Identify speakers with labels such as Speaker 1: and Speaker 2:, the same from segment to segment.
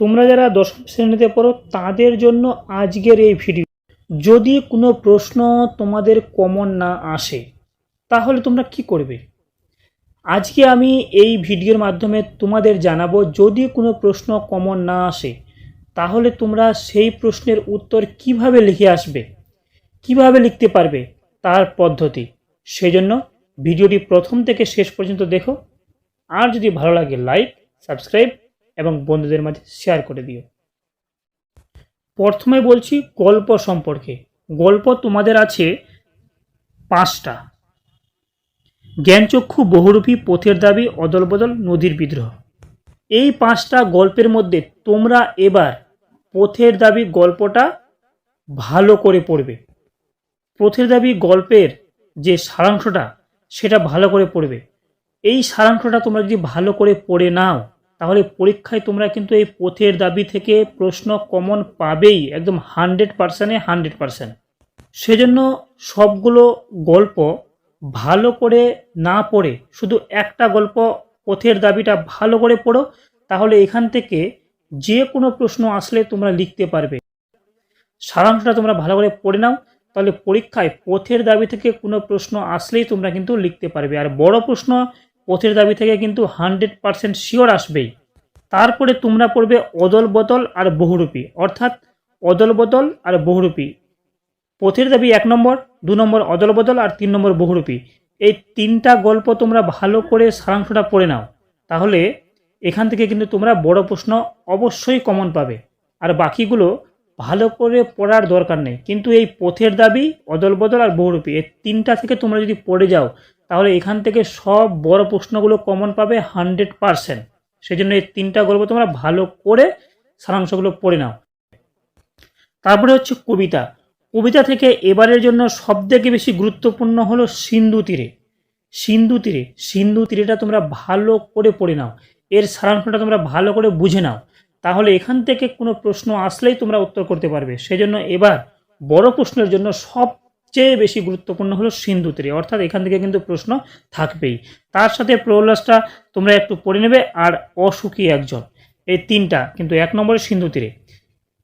Speaker 1: তোমরা যারা দশম শ্রেণীতে পড়ো, তাদের জন্য আজকের এই ভিডিও যদি কোনো প্রশ্ন তোমাদের কমন না আসে, তাহলে তোমরা কি করবে? আজকে আমি এই ভিডিওর মাধ্যমে তোমাদের জানাব, যদি কোনো প্রশ্ন কমন না আসে, তাহলে তোমরা সেই প্রশ্নের উত্তর কীভাবে লিখে আসবে, কীভাবে লিখতে পারবে তার পদ্ধতি। সেজন্য ভিডিওটি প্রথম থেকে শেষ পর্যন্ত দেখো। আর যদি ভালো লাগে লাইক সাবস্ক্রাইব এবং বন্ধুদের মাঝে শেয়ার করে দিও। প্রথমে বলছি গল্প সম্পর্কে। গল্প তোমাদের আছে পাঁচটা। জ্ঞানচক্ষু বহুরূপী পথের দাবি অদলবদল নদীর বিদ্রোহ। এই পাঁচটা গল্পের মধ্যে তোমরা এবার পথের দাবি গল্পটা ভালো করে পড়বে। পথের দাবি গল্পের যে সারাংশটা, সেটা ভালো করে পড়বে। এই সারাংশটা তোমরা যদি ভালো করে পড়ে নাও তাহলে পরীক্ষায় তোমরা কিন্তু এই পথের দাবি থেকে প্রশ্ন কমন পাবেই, একদম হান্ড্রেড পার্সেন্টে হান্ড্রেড পার্সেন্ট সেজন্য সবগুলো গল্প ভালো করে না পড়ে, শুধু একটা গল্প পথের দাবিটা ভালো করে পড়ো, তাহলে এখান থেকে যে কোনো প্রশ্ন আসলে তোমরা লিখতে পারবে। সারাংশটা তোমরা ভালো করে পড়ে নাও, তাহলে পরীক্ষায় পথের দাবি থেকে কোনো প্রশ্ন আসলেই তোমরা কিন্তু লিখতে পারবে। আর বড় প্রশ্ন পথের দাবি থেকে কিন্তু হান্ড্রেড পারসেন্ট শিওর আসবেই। তারপরে তোমরা পড়বে অদল বদল আর বহুরূপী। অর্থাৎ অদল বদল আর বহুরূপী। পথের দাবি এক নম্বর, দু নম্বর অদল বদল আর তিন নম্বর বহুরূপী। এই তিনটা গল্প তোমরা ভালো করে সারাংশটা পড়ে নাও। তাহলে এখান থেকে কিন্তু তোমরা বড় প্রশ্ন অবশ্যই কমন পাবে। আর বাকিগুলো ভালো করে পড়ার দরকার নেই। কিন্তু এই পথের দাবি, অদল বদল আর বহুরূপী, এই তিনটা থেকে তোমরা যদি পড়ে যাও তাহলে এখান থেকে সব বড় প্রশ্নগুলো কমন পাবে হান্ড্রেড পারসেন্ট সেই জন্য এই তিনটা গল্প তোমরা ভালো করে সারাংশগুলো পড়ে নাও। তারপরে হচ্ছে কবিতা। কবিতা থেকে এবারের জন্য সবথেকে বেশি গুরুত্বপূর্ণ হলো সিন্ধু তীরে। সিন্ধু তীরে, সিন্ধু তীরেটা তোমরা ভালো করে পড়ে নাও। এর সারাংশটা তোমরা ভালো করে বুঝে নাও। তাহলে এখান থেকে কোনো প্রশ্ন আসলেই তোমরা উত্তর করতে পারবে। সেজন্য এবার বড় প্রশ্নের জন্য সবচেয়ে বেশি গুরুত্বপূর্ণ হলো সিন্ধু তীরে। অর্থাৎ এখান থেকে কিন্তু প্রশ্ন থাকবেই। তার সাথে প্রহ্লাসটা তোমরা একটু পড়ে নেবে আর অসুখী একজন। এই তিনটা কিন্তু এক নম্বরে সিন্ধু তীরে।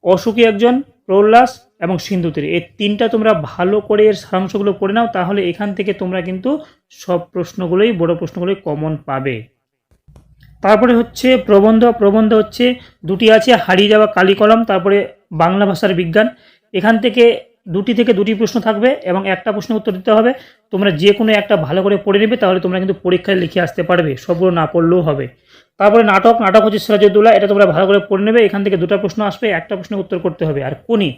Speaker 1: অসুখী একজন প্রহ্লাস এবং সিন্ধু তীরে। এই তিনটা তোমরা ভালো করে এর সারাংশগুলো পড়ে নাও, তাহলে এখান থেকে তোমরা কিন্তু সব প্রশ্নগুলোই, বড় প্রশ্নগুলোই কমন পাবে। তারপরে হচ্ছে প্রবন্ধ। প্রবন্ধ হচ্ছে দুটি আছে, হারিয়ে যাওয়া কালি কলম তারপরে বাংলা ভাষার বিজ্ঞান। এখান থেকে দুটি থেকে দুটি প্রশ্ন থাকবে এবং একটা প্রশ্নের উত্তর দিতে হবে। তোমরা যে কোনো একটা ভালো করে পড়ে নেবে, তাহলে তোমরা কিন্তু পরীক্ষায় লিখে আসতে পারবে। সবগুলো না পড়লেও হবে। তারপরে নাটক নাটক হচ্ছে সিরাজউদ্দৌলা, এটা তোমরা ভালো করে পড়ে নেবে। এখান থেকে দুটো প্রশ্ন আসবে, একটা প্রশ্নের উত্তর করতে হবে। আর কোনি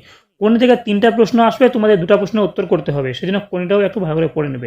Speaker 1: কোনি থেকে তিনটা প্রশ্ন আসবে, তোমাদের দুটো প্রশ্নের উত্তর করতে হবে। সেজন্য কোনিটাও একটু ভালো করে পড়ে নেবে।